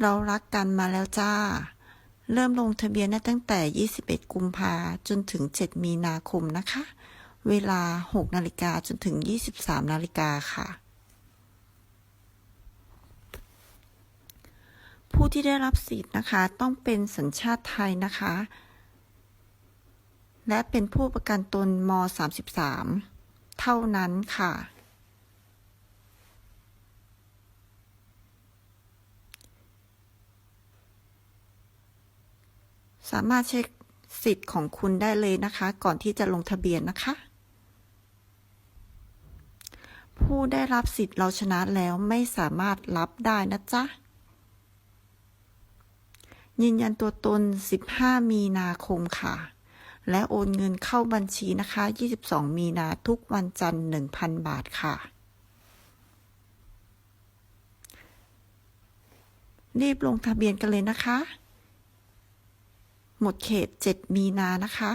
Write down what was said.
เรารักกันมาแล้วจ้า เริ่มลงทะเบียนได้ตั้งแต่ 21 กุมภาจนถึง 7 มีนาคมนะคะ เวลา 6 นาฬิกาจนถึง 23 นาฬิกาค่ะ ผู้ที่ได้รับสิทธิ์นะคะ ต้องเป็นสัญชาติไทยนะคะ และเป็นผู้ประกันตนม 33 เท่านั้นค่ะ สามารถเช็คสิทธิ์ของคุณได้เลยนะคะ ก่อนที่จะลงทะเบียนนะคะ ผู้ได้รับสิทธิ์เราชนะแล้วไม่สามารถรับได้นะจ๊ะ ยืนยันตัวตน 15 มีนาคมค่ะ และโอนเงินเข้าบัญชีนะคะ 22 มีนาทุกวันจันทร์ 1,000 บาทค่ะรีบลงทะเบียนกันเลยนะคะ หมดเขต 7 มีนานะคะ